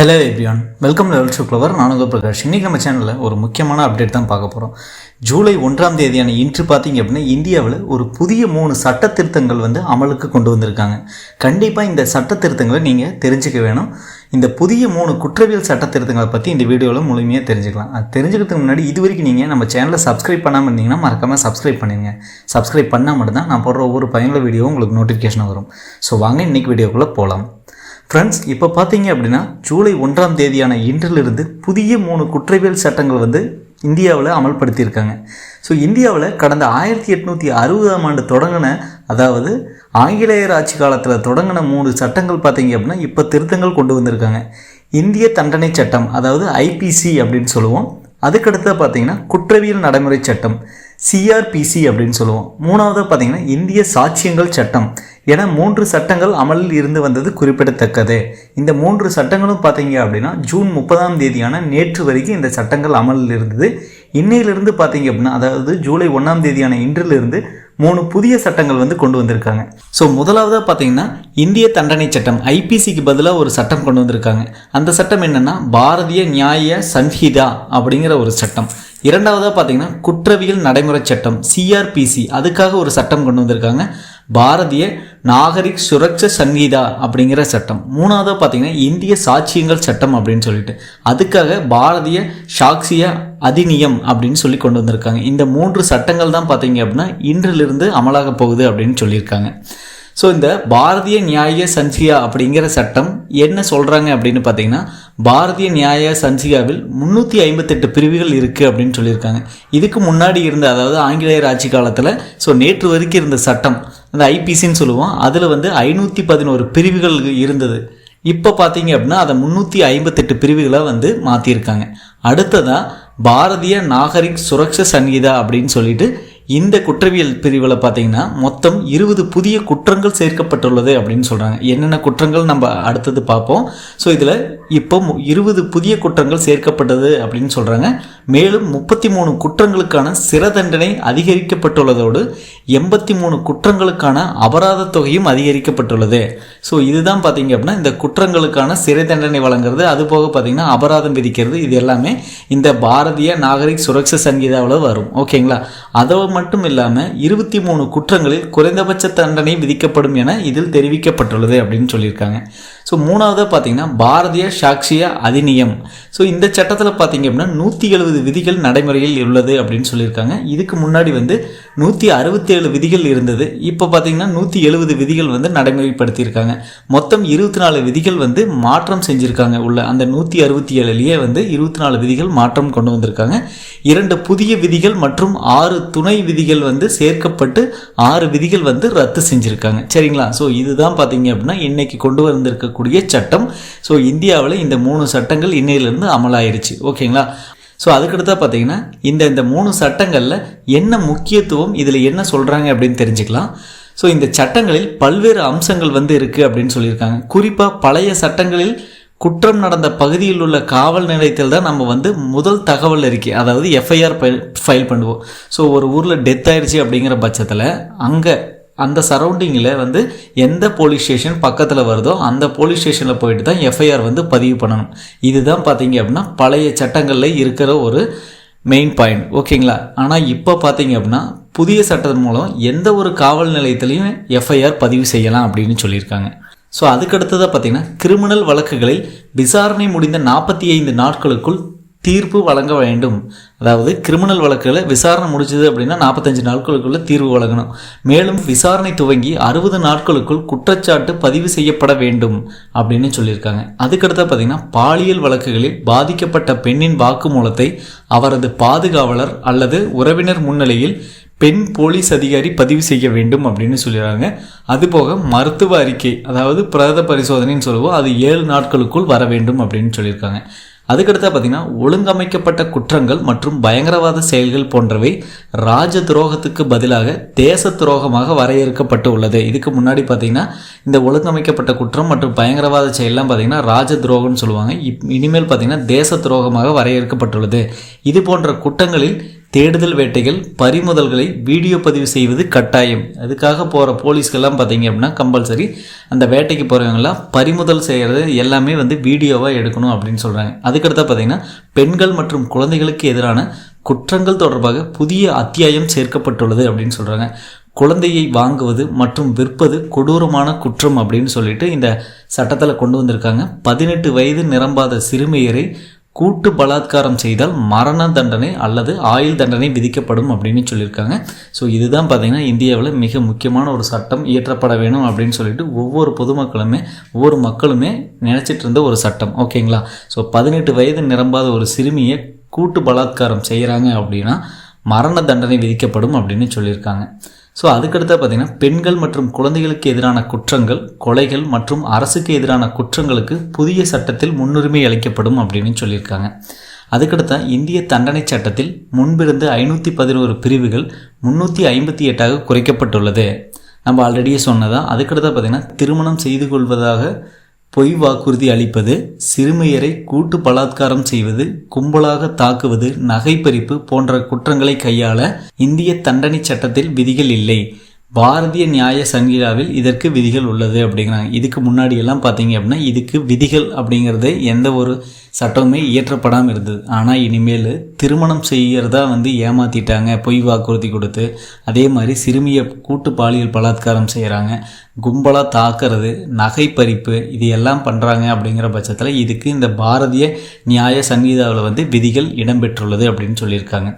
Hello everyone welcome level show flower நான் பிரகாஷ். இன்றைக்கி நம்ம சேனலில் ஒரு முக்கியமான அப்டேட் தான் பார்க்க போகிறோம் ஜூலை ஒன்றாம் தேதியான இன்று பார்த்தீங்க அப்படின்னா இந்தியாவில் ஒரு புதிய மூணு சட்ட திருத்தங்கள் வந்து அமலுக்கு கொண்டு வந்திருக்காங்க. கண்டிப்பாக இந்த சட்ட திருத்தங்களை நீங்கள் தெரிஞ்சுக்க வேணும். இந்த புதிய மூணு குற்றவியல் சட்ட திருத்தங்களை பற்றி இந்த வீடியோவில் முழுமையாக தெரிஞ்சுக்கலாம். அது தெரிஞ்சுக்கிறதுக்கு முன்னாடி இது வரைக்கும் நீங்கள் நம்ம சேனலை சப்ஸ்கிரைப் பண்ணாமல் இருந்தீங்கன்னா மறக்காமல் சப்ஸ்கிரைப் பண்ணிடுங்க. சப்ஸ்கிரைப் பண்ணால் மட்டும்தான் நான் போடுற ஒவ்வொரு பயனுள்ள வீடியோவும் உங்களுக்கு நோட்டிஃபிகேஷன் வரும். ஸோ வாங்க இன்றைக்கி வீடியோக்குள்ளே போகலாம் ஃப்ரெண்ட்ஸ் இப்போ பார்த்தீங்க அப்படின்னா ஜூலை ஒன்றாம் தேதியான இன்றிலிருந்து புதிய மூணு குற்றவியல் சட்டங்கள் வந்து இந்தியாவில் அமல்படுத்தியிருக்காங்க. ஸோ இந்தியாவில் கடந்த ஆயிரத்தி எட்நூற்றி அறுபதாம் ஆண்டு தொடங்கின அதாவது ஆங்கிலேயர் ஆட்சி காலத்தில் தொடங்கின மூணு சட்டங்கள் பார்த்தீங்க அப்படின்னா இப்போ திருத்தங்கள் கொண்டு வந்திருக்காங்க. இந்திய தண்டனை சட்டம் அதாவது ஐபிசி அப்படின்னு சொல்லுவோம். அதுக்கடுத்து பார்த்தீங்கன்னா குற்றவியல் நடைமுறை சட்டம். சிஆர்பிசி அப்படின்னு சொல்லுவோம். மூணாவது பார்த்தீங்கன்னா இந்திய சாட்சியங்கள் சட்டம். என மூன்று சட்டங்கள் அமலில் இருந்து வந்தது குறிப்பிடத்தக்கது. இந்த மூன்று சட்டங்களும் பார்த்தீங்க அப்படின்னா ஜூன் முப்பதாம் தேதியான நேற்று வரைக்கும் இந்த சட்டங்கள் அமலில் இருந்தது. இன்னையிலிருந்து பார்த்தீங்க அப்படின்னா அதாவது ஜூலை ஒன்றாம் தேதியான இன்றிலிருந்து மூணு புதிய சட்டங்கள் வந்து கொண்டு வந்திருக்காங்க. ஸோ முதலாவதாக பார்த்தீங்கன்னா இந்திய தண்டனை சட்டம் ஐபிசிக்கு பதிலாக ஒரு சட்டம் கொண்டு வந்திருக்காங்க. அந்த சட்டம் என்னென்னா பாரதிய நியாய சன்ஹிதா அப்படிங்கிற ஒரு சட்டம். இரண்டாவதாக பார்த்தீங்கன்னா குற்றவியல் நடைமுறை சட்டம் சிஆர்பிசி அதுக்காக ஒரு சட்டம் கொண்டு வந்திருக்காங்க. பாரதிய நாகரிக் சுரக்ஷ சங்கீதா அப்படிங்கிற சட்டம். மூணாவதாக பார்த்தீங்கன்னா இந்திய சாட்சியங்கள் சட்டம் அப்படின்னு சொல்லிட்டு. அதுக்காக பாரதிய சாக்சிய அதிநியம் அப்படின்னு சொல்லி கொண்டு வந்திருக்காங்க. இந்த மூன்று சட்டங்கள் தான் பார்த்தீங்க அப்படின்னா இன்றிலிருந்து அமலாக போகுது அப்படின்னு சொல்லியிருக்காங்க. ஸோ இந்த பாரதிய நியாய சன்சியா அப்படிங்கிற சட்டம் என்ன சொல்கிறாங்க அப்படின்னு பார்த்தீங்கன்னா பாரதிய நியாய சன்சியாவில் முந்நூற்றி ஐம்பத்தெட்டு பிரிவுகள் இருக்குது அப்படின்னு சொல்லியிருக்காங்க. இதுக்கு முன்னாடி இருந்த அதாவது ஆங்கிலேயர் ஆட்சி காலத்தில் ஸோ நேற்று வரைக்கும் இருந்த சட்டம் அந்த ஐபிசின்னு சொல்லுவோம் அதில் வந்து ஐநூற்றி பதினோரு பிரிவுகள் இருந்தது. இப்போ பார்த்தீங்க அப்படின்னா அதை முந்நூற்றி ஐம்பத்தெட்டு பிரிவுகளை வந்து மாற்றியிருக்காங்க அடுத்ததாக பாரதிய நாகரிக் சுரக்ஷ சங்கீதா அப்படின்னு சொல்லிட்டு இந்த குற்றவியல் பிரிவில் பார்த்தீங்கன்னா மொத்தம் இருபது புதிய குற்றங்கள் சேர்க்கப்பட்டுள்ளது அப்படின்னு சொல்கிறாங்க என்னென்ன குற்றங்கள் நம்ம அடுத்தது பார்ப்போம். ஸோ இதில் இப்போ இருபது புதிய குற்றங்கள் சேர்க்கப்பட்டது அப்படின்னு சொல்கிறாங்க மேலும் முப்பத்தி மூணு குற்றங்களுக்கான சிற தண்டனை அதிகரிக்கப்பட்டுள்ளதோடு எண்பத்தி மூணு குற்றங்களுக்கான அபராத தொகையும் அதிகரிக்கப்பட்டுள்ளது. ஸோ இதுதான் பார்த்தீங்க அப்படின்னா இந்த குற்றங்களுக்கான சிறை தண்டனை வழங்குறது. அது போக பார்த்தீங்கன்னா அபராதம் விதிக்கிறது. இது எல்லாமே இந்த பாரதிய நாகரிக் சுரக்ஷ சங்கீதாவில் வரும். ஓகேங்களா? அதை மட்டும் இல்லாமல் இருபத்தி மூணு குற்றங்களில் குறைந்தபட்ச தண்டனை விதிக்கப்படும் என இதில் தெரிவிக்கப்பட்டுள்ளது அப்படின்னு சொல்லியிருக்காங்க. ஸோ மூணாவதாக பார்த்தீங்கன்னா பாரதிய சாட்சிய அதிநியம். ஸோ இந்த சட்டத்தில் பார்த்தீங்க அப்படின்னா நூற்றி எழுபது விதிகள் நடைமுறையில் உள்ளது அப்படின்னு சொல்லியிருக்காங்க. இதுக்கு முன்னாடி வந்து நூற்றி அறுபத்தேழு விதிகள் இருந்தது. இப்போ பார்த்தீங்கன்னா நூற்றி எழுபது விதிகள் வந்து நடைமுறைப்படுத்தியிருக்காங்க. மொத்தம் இருபத்தி நாலு விதிகள் வந்து மாற்றம் செஞ்சுருக்காங்க. உள்ள அந்த நூற்றி அறுபத்தி ஏழுலேயே வந்து இருபத்தி நாலு விதிகள் மாற்றம் கொண்டு வந்திருக்காங்க. இரண்டு புதிய விதிகள் மற்றும் ஆறு துணை விதிகள் வந்து சேர்க்கப்பட்டு ஆறு விதிகள் வந்து ரத்து செஞ்சுருக்காங்க. சரிங்களா? ஸோ இதுதான் பார்த்தீங்க அப்படின்னா இன்னைக்கு கொண்டு வந்திருக்க வந்திருக்கக்கூடிய சட்டம். ஸோ இந்தியாவில் இந்த மூணு சட்டங்கள் இன்னையிலிருந்து அமலாயிருச்சு. ஓகேங்களா? ஸோ அதுக்கடுத்தா பார்த்தீங்கன்னா இந்த இந்த மூணு சட்டங்களில் என்ன முக்கியத்துவம் இதில் என்ன சொல்கிறாங்க அப்படின்னு தெரிஞ்சுக்கலாம். ஸோ இந்த சட்டங்களில் பல்வேறு அம்சங்கள் வந்து இருக்குது அப்படின்னு சொல்லியிருக்காங்க. குறிப்பாக பழைய சட்டங்களில் குற்றம் நடந்த பகுதியில் உள்ள காவல் நிலையத்தில் தான் நம்ம வந்து முதல் தகவல் இருக்கே அதாவது எஃப்ஐஆர் ஃபைல் பண்ணுவோம். ஸோ ஒரு ஊரில் டெத் ஆயிடுச்சு அப்படிங்கிற பட்சத்தில் அங்கே அந்த சரௌண்டிங்கில் வந்து எந்த போலீஸ் ஸ்டேஷன் பக்கத்தில் வருதோ அந்த போலீஸ் ஸ்டேஷனில் போயிட்டு தான் எஃப்ஐஆர் வந்து பதிவு பண்ணணும். இதுதான் பார்த்தீங்க அப்படின்னா பழைய சட்டங்களில் இருக்கிற ஒரு மெயின் பாயிண்ட் ஓகேங்களா? ஆனால் இப்போ பார்த்தீங்க அப்படின்னா புதிய சட்டத்தின் மூலம் எந்த ஒரு காவல் நிலையத்திலையும் எஃப்ஐஆர் பதிவு செய்யலாம் அப்படின்னு சொல்லியிருக்காங்க. ஸோ அதுக்கடுத்ததாக பார்த்தீங்கன்னா கிரிமினல் வழக்குகளில் விசாரணை முடிந்த நாற்பத்தி ஐந்து நாட்களுக்குள் தீர்ப்பு வழங்க வேண்டும். அதாவது கிரிமினல் வழக்குகளை விசாரணை முடிச்சது அப்படின்னா நாற்பத்தஞ்சு நாட்களுக்குள்ள தீர்வு வழங்கணும். மேலும் விசாரணை துவங்கி அறுபது நாட்களுக்குள் குற்றச்சாட்டு பதிவு செய்யப்பட வேண்டும் அப்படின்னு சொல்லியிருக்காங்க. அதுக்கடுத்த பார்த்தீங்கன்னா பாலியல் வழக்குகளில் பாதிக்கப்பட்ட பெண்ணின் வாக்குமூலத்தை அவரது பாதுகாவலர் அல்லது உறவினர் முன்னிலையில் பெண் போலீஸ் அதிகாரி பதிவு செய்ய வேண்டும் அப்படின்னு சொல்லிடுறாங்க அதுபோக மருத்துவ அறிக்கை அதாவது பிரத பரிசோதனைன்னு சொல்லுவோம் அது ஏழு நாட்களுக்குள் வர வேண்டும் அப்படின்னு சொல்லியிருக்காங்க. அதுக்கடுத்து பார்த்தீங்கன்னா ஒழுங்கமைக்கப்பட்ட குற்றங்கள் மற்றும் பயங்கரவாத செயல்கள் போன்றவை ராஜ துரோகத்துக்கு பதிலாக தேச துரோகமாக வரையறுக்கப்பட்டு உள்ளது. இதுக்கு முன்னாடி பார்த்தீங்கன்னா இந்த ஒழுங்கமைக்கப்பட்ட குற்றம் மற்றும் பயங்கரவாத செயல்லாம் பார்த்தீங்கன்னா ராஜ துரோகம்னு சொல்லுவாங்க. இப் இனிமேல் பார்த்தீங்கன்னா தேச துரோகமாக வரையறுக்கப்பட்டுள்ளது. இது போன்ற குற்றங்களில் தேடுதல் வேட்டைகள் பறிமுதல்களை வீடியோ பதிவு செய்வது கட்டாயம். அதுக்காக போகிற போலீஸ்க்கெல்லாம் பார்த்தீங்க அப்படின்னா கம்பல்சரி அந்த வேட்டைக்கு போகிறவங்கலாம் பறிமுதல் செய்கிறது எல்லாமே வந்து வீடியோவாக எடுக்கணும் அப்படின்னு சொல்கிறாங்க அதுக்கடுத்தா பார்த்தீங்கன்னா பெண்கள் மற்றும் குழந்தைகளுக்கு எதிரான குற்றங்கள் தொடர்பாக புதிய அத்தியாயம் சேர்க்கப்பட்டுள்ளது அப்படின்னு சொல்கிறாங்க குழந்தையை வாங்குவது மற்றும் விற்பது கொடூரமான குற்றம் அப்படின்னு சொல்லிட்டு இந்த சட்டத்தில் கொண்டு வந்திருக்காங்க. பதினெட்டு வயது நிரம்பாத சிறுமியரை கூட்டு பலாத்காரம் செய்தால் மரண தண்டனை அல்லது ஆயுள் தண்டனை விதிக்கப்படும் அப்படின்னு சொல்லியிருக்காங்க. ஸோ இதுதான் பார்த்திங்கன்னா இந்தியாவில் மிக முக்கியமான ஒரு சட்டம் இயற்றப்பட வேணும் அப்படின்னு சொல்லிட்டு ஒவ்வொரு பொதுமக்களுமே ஒவ்வொரு மக்களுமே நினச்சிட்டு இருந்த ஒரு சட்டம். ஓகேங்களா ஸோ பதினெட்டு வயது நிரம்பாத ஒரு சிறுமியை கூட்டு பலாத்காரம் செய்கிறாங்க அப்படின்னா மரண தண்டனை விதிக்கப்படும் அப்படின்னு சொல்லியிருக்காங்க. ஸோ அதுக்கடுத்த பார்த்திங்கன்னா பெண்கள் மற்றும் குழந்தைகளுக்கு எதிரான குற்றங்கள் கொலைகள் மற்றும் அரசுக்கு எதிரான குற்றங்களுக்கு புதிய சட்டத்தில் முன்னுரிமை அளிக்கப்படும் அப்படின்னு சொல்லியிருக்காங்க. அதுக்கடுத்த இந்திய தண்டனை சட்டத்தில் முன்பிருந்து ஐநூற்றி பதினோரு பிரிவுகள் முந்நூற்றி ஐம்பத்தி எட்டாக குறைக்கப்பட்டுள்ளது. நம்ம ஆல்ரெடியே சொன்னதான் அதுக்கடுத்த பார்த்திங்கன்னா திருமணம் செய்து கொள்வதாக பொய் வாக்குறுதி அளிப்பது சிறுமியரை கூட்டு பலாத்காரம் செய்வது கும்பலாக தாக்குவது நகைப்பறிப்பு போன்ற குற்றங்களை கையாள இந்திய தண்டனை சட்டத்தில் விதிகள் இல்லை. பாரதிய நியாய சங்கீதாவில் இதற்கு விதிகள் உள்ளது அப்படிங்கிறாங்க. இதுக்கு முன்னாடி எல்லாம் பார்த்தீங்க அப்படின்னா இதுக்கு விதிகள் அப்படிங்கிறது எந்த ஒரு சட்டமுமே இயற்றப்படாமல் இருந்தது. ஆனால் இனிமேல் திருமணம் செய்கிறதா வந்து ஏமாற்றிட்டாங்க பொய் வாக்குறுதி கொடுத்து அதே மாதிரி சிறுமியை கூட்டு பாலியல் பலாத்காரம் செய்கிறாங்க கும்பலாக தாக்குறது நகை பறிப்பு இது எல்லாம் பண்ணுறாங்க அப்படிங்கிற பட்சத்தில் இதுக்கு இந்த பாரதிய நியாய சங்கீதாவில் வந்து விதிகள் இடம்பெற்றுள்ளது அப்படின்னு சொல்லியிருக்காங்க.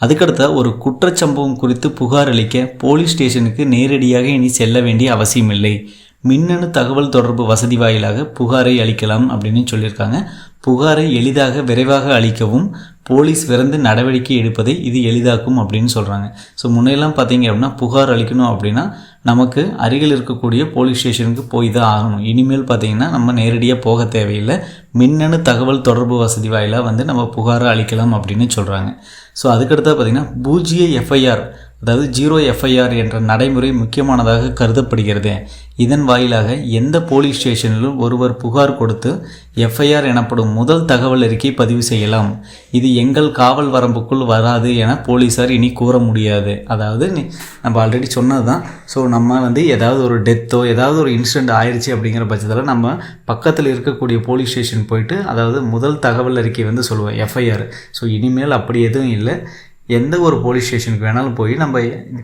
அதுக்கடுத்த ஒரு குற்றச்சம்பவம் குறித்து புகார் அளிக்க போலீஸ் ஸ்டேஷனுக்கு நேரடியாக இனி செல்ல வேண்டிய அவசியமில்லை. மின்னணு தகவல் தொடர்பு வசதி வாயிலாக புகாரை அளிக்கலாம் அப்படின்னு சொல்லியிருக்காங்க. புகாரை எளிதாக விரைவாக அளிக்கவும் போலீஸ் விரைந்து நடவடிக்கை எடுப்பதை இது எளிதாக்கும் அப்படின்னு சொல்கிறாங்க ஸோ முன்னையெல்லாம் பார்த்தீங்க அப்படின்னா புகார் அளிக்கணும் அப்படின்னா நமக்கு அருகில் இருக்கக்கூடிய போலீஸ் ஸ்டேஷனுக்கு போய் தான் ஆகணும். இனிமேல் பார்த்திங்கன்னா நம்ம நேரடியாக போக தேவையில்லை. மின்னணு தகவல் தொடர்பு வசதி வாயிலாக வந்து நம்ம புகாரை அளிக்கலாம் அப்படின்னு சொல்கிறாங்க ஸோ அதுக்கடுத்தா பார்த்திங்கன்னா பூஜ்ஜிய எஃப்ஐஆர் அதாவது ஜீரோ எஃப்ஐஆர் என்ற நடைமுறை முக்கியமானதாக கருதப்படுகிறது. இதன் வாயிலாக எந்த போலீஸ் ஸ்டேஷனிலும் ஒருவர் புகார் கொடுத்து எஃப்ஐஆர் எனப்படும் முதல் தகவல் அறிக்கை பதிவு செய்யலாம். இது எங்கள் காவல் வரம்புக்குள் வராது என போலீஸார் இனி கூற முடியாது. அதாவது நம்ம ஆல்ரெடி சொன்னது தான் ஸோ நம்ம வந்து ஏதாவது ஒரு டெத்தோ ஏதாவது ஒரு இன்சிடெண்ட் ஆயிடுச்சு அப்படிங்கிற பட்சத்தில் நம்ம பக்கத்தில் இருக்கக்கூடிய போலீஸ் ஸ்டேஷன் போயிட்டு அதாவது முதல் தகவல் அறிக்கை வந்து சொல்லுவோம் எஃப்ஐஆர் ஸோ இனிமேல் அப்படி எதுவும் இல்லை. எந்த ஒரு போலீஸ் ஸ்டேஷனுக்கு வேணாலும் போய் நம்ம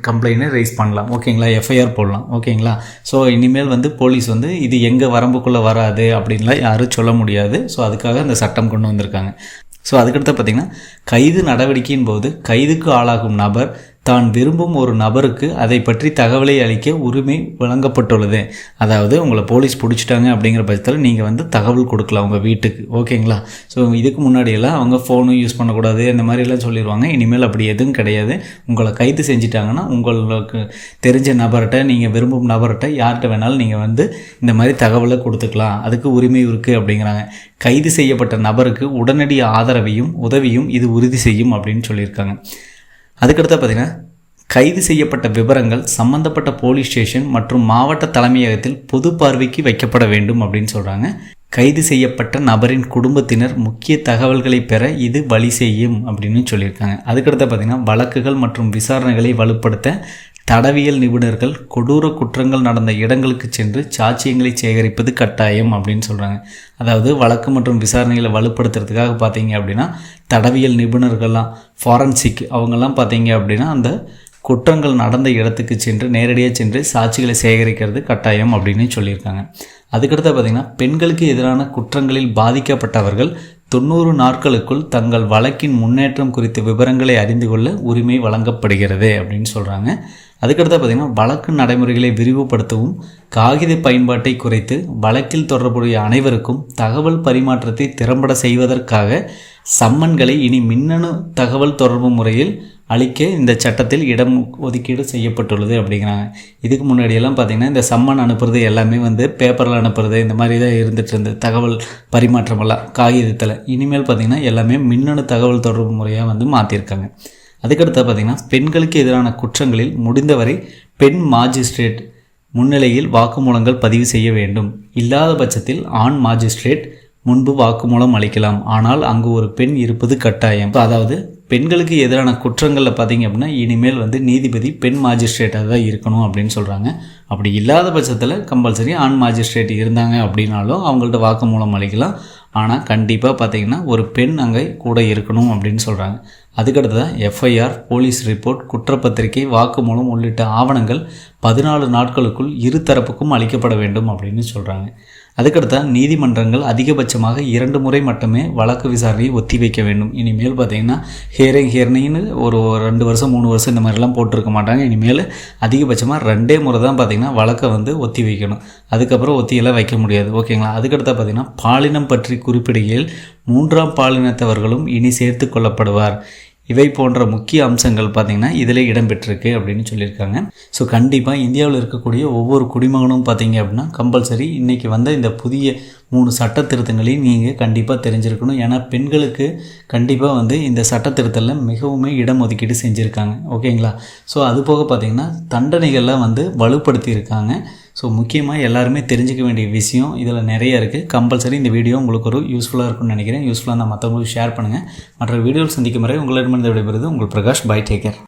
கம்ப்ளைண்ட்டை ரைஸ் பண்ணலாம். ஓகேங்களா எஃப்ஐஆர் போடலாம். ஓகேங்களா ஸோ இனிமேல் வந்து போலீஸ் வந்து இது எங்கள் வரம்புக்குள்ளே வராது அப்படின்லாம் யாரும் சொல்ல முடியாது. ஸோ அதுக்காக அந்த சட்டம் கொண்டு வந்திருக்காங்க. ஸோ அதுக்கடுத்து பார்த்திங்கன்னா கைது நடவடிக்கையின் போது கைதுக்கு ஆளாகும் நபர் தான் விரும்பும் ஒரு நபருக்கு அதை பற்றி தகவலை அளிக்க உரிமை வழங்கப்பட்டுள்ளது. அதாவது உங்களை போலீஸ் பிடிச்சிட்டாங்க அப்படிங்கிற பட்சத்தில் நீங்கள் வந்து தகவல் கொடுக்கலாம் உங்கள் வீட்டுக்கு. ஓகேங்களா? ஸோ இதுக்கு முன்னாடியெல்லாம் அவங்க ஃபோனும் யூஸ் பண்ணக்கூடாது இந்த மாதிரிலாம் சொல்லிடுவாங்க இனிமேல் அப்படி எதுவும் கிடையாது. உங்களை கைது செஞ்சிட்டாங்கன்னா உங்களுக்கு தெரிஞ்ச நபர்கிட்ட நீங்கள் விரும்பும் நபர்கிட்ட யார்கிட்ட வேணாலும் நீங்கள் வந்து இந்த மாதிரி தகவலை கொடுத்துக்கலாம். அதுக்கு உரிமை இருக்குது அப்படிங்கிறாங்க. கைது செய்யப்பட்ட நபருக்கு உடனடி ஆதரவையும் உதவியும் இது உறுதி செய்யும் அப்படின்னு சொல்லியிருக்காங்க. அதுக்கடுத்து பார்த்திங்கன்னா கைது செய்யப்பட்ட விவரங்கள் சம்பந்தப்பட்ட போலீஸ் ஸ்டேஷன் மற்றும் மாவட்ட தலைமையகத்தில் பொது பார்வைக்கு வைக்கப்பட வேண்டும் அப்படின்னு சொல்கிறாங்க கைது செய்யப்பட்ட நபரின் குடும்பத்தினர் முக்கிய தகவல்களை பெற இது வழி செய்யும் அப்படின்னு சொல்லியிருக்காங்க. அதுக்கடுத்து பார்த்திங்கன்னா வழக்குகள் மற்றும் விசாரணைகளை வலுப்படுத்த தடவியல் நிபுணர்கள் கொடூர குற்றங்கள் நடந்த இடங்களுக்கு சென்று சாட்சியங்களை சேகரிப்பது கட்டாயம் அப்படின்னு சொல்கிறாங்க அதாவது வழக்கு மற்றும் விசாரணைகளை வலுப்படுத்துறதுக்காக பார்த்தீங்க அப்படின்னா தடவியல் நிபுணர்கள்லாம் ஃபாரன்சிக் அவங்கெல்லாம் பார்த்தீங்க அப்படின்னா அந்த குற்றங்கள் நடந்த இடத்துக்கு சென்று நேரடியாக சென்று சாட்சிகளை சேகரிக்கிறது கட்டாயம் அப்படின்னு சொல்லியிருக்காங்க. அதுக்கடுத்து பார்த்திங்கன்னா பெண்களுக்கு எதிரான குற்றங்களில் பாதிக்கப்பட்டவர்கள் தொண்ணூறு நாட்களுக்குள் தங்கள் வழக்கின் முன்னேற்றம் குறித்த விவரங்களை அறிந்து கொள்ள உரிமை வழங்கப்படுகிறது அப்படின்னு சொல்கிறாங்க அதுக்கடுத்து பார்த்திங்கன்னா வழக்கு நடைமுறைகளை விரிவுபடுத்தவும் காகித பயன்பாட்டை குறைத்து வழக்கில் தொடர்புடைய அனைவருக்கும் தகவல் பரிமாற்றத்தை திறம்பட செய்வதற்காக சம்மன்களை இனி மின்னணு தகவல் தொடர்பு முறையில் அளிக்க இந்த சட்டத்தில் இடம் ஒதுக்கீடு செய்யப்பட்டுள்ளது அப்படிங்கிறாங்க. இதுக்கு முன்னாடியெல்லாம் பார்த்திங்கன்னா இந்த சம்மன் அனுப்புறது எல்லாமே வந்து பேப்பரில் அனுப்புறது இந்த மாதிரி தான் இருந்துகிட்டு இருந்தது. தகவல் பரிமாற்றமெல்லாம் காகிதத்தில். இனிமேல் பார்த்திங்கன்னா எல்லாமே மின்னணு தகவல் தொடர்பு முறையாக வந்து மாற்றிருக்காங்க அதுக்கடுத்து பார்த்திங்கன்னா பெண்களுக்கு எதிரான குற்றங்களில் முடிந்தவரை பெண் மாஜிஸ்ட்ரேட் முன்னிலையில் வாக்குமூலங்கள் பதிவு செய்ய வேண்டும். இல்லாத பட்சத்தில் ஆண் மாஜிஸ்ட்ரேட் முன்பு வாக்குமூலம் அளிக்கலாம். ஆனால் அங்கு ஒரு பெண் இருப்பது கட்டாயம். அதாவது பெண்களுக்கு எதிரான குற்றங்களில் பார்த்தீங்க அப்படின்னா இனிமேல் வந்து நீதிபதி பெண் மாஜிஸ்ட்ரேட்டாக தான் இருக்கணும் அப்படின்னு சொல்கிறாங்க அப்படி இல்லாத பட்சத்தில் கம்பல்சரி ஆண் மாஜிஸ்ட்ரேட் இருந்தாங்க அப்படின்னாலும் அவங்கள்ட்ட வாக்குமூலம் அளிக்கலாம். ஆனால் கண்டிப்பாக பார்த்தீங்கன்னா ஒரு பெண் அங்கே கூட இருக்கணும் அப்படின்னு சொல்கிறாங்க அதுக்கடுத்ததான் எஃப்ஐஆர் போலீஸ் ரிப்போர்ட் குற்றப்பத்திரிகை வாக்குமூலம் உள்ளிட்ட ஆவணங்கள் பதினாலு நாட்களுக்குள் இரு தரப்புக்கும் அளிக்கப்பட வேண்டும் அப்படின்னு சொல்கிறாங்க அதுக்கடுத்த நீதிமன்றங்கள் அதிகபட்சமாக இரண்டு முறை மட்டுமே வழக்கு விசாரணையை ஒத்தி வைக்க வேண்டும். இனிமேல் பார்த்தீங்கன்னா ஹியரிங் ஹேர்னின்னு ஒரு ரெண்டு வருஷம் மூணு வருஷம் இந்த மாதிரிலாம் போட்டிருக்க மாட்டாங்க. இனிமேல் அதிகபட்சமாக ரெண்டே முறை தான் பார்த்தீங்கன்னா வழக்கை வந்து ஒத்தி வைக்கணும். அதுக்கப்புறம் ஒத்தியெல்லாம் வைக்க முடியாது. ஓகேங்களா? அதுக்கடுத்த பார்த்தீங்கன்னா பாலினம் பற்றி குறிப்பிடுகையில் மூன்றாம் பாலினத்தவர்களும் இனி சேர்த்து கொள்ளப்படுவார். இவை போன்ற முக்கிய அம்சங்கள் பார்த்திங்கன்னா இதில் இடம்பெற்றிருக்கு அப்படின்னு சொல்லியிருக்காங்க. ஸோ கண்டிப்பாக இந்தியாவில் இருக்கக்கூடிய ஒவ்வொரு குடிமகனும் பார்த்தீங்க அப்படின்னா கம்பல்சரி இன்றைக்கி வந்த இந்த புதிய மூணு சட்ட திருத்தங்களையும் நீங்கள் கண்டிப்பாக தெரிஞ்சிருக்கணும். ஏன்னா பெண்களுக்கு கண்டிப்பாக வந்து இந்த சட்ட திருத்தலில் மிகவுமே இடம் ஒதுக்கீடு செஞ்சுருக்காங்க ஓகேங்களா ஸோ அது போக பார்த்திங்கன்னா தண்டனைகள்லாம் வந்து வலுப்படுத்தியிருக்காங்க. ஸோ முக்கியமாக எல்லாருமே தெரிஞ்சுக்க வேண்டிய விஷயம் இதில் நிறைய இருக்குது கம்பல்சரி இந்த வீடியோ உங்களுக்கு ஒரு யூஸ்ஃபுல்லாக இருக்கும்னு நினைக்கிறேன். யூஸ்ஃபுல்லாக நான் மற்றவங்களுக்கு ஷேர் பண்ணுங்கள் மற்ற வீடியோவில் சந்திக்கும் வரை உங்களிடமிருந்து விடைபெறுது உங்கள் பிரகாஷ். By taker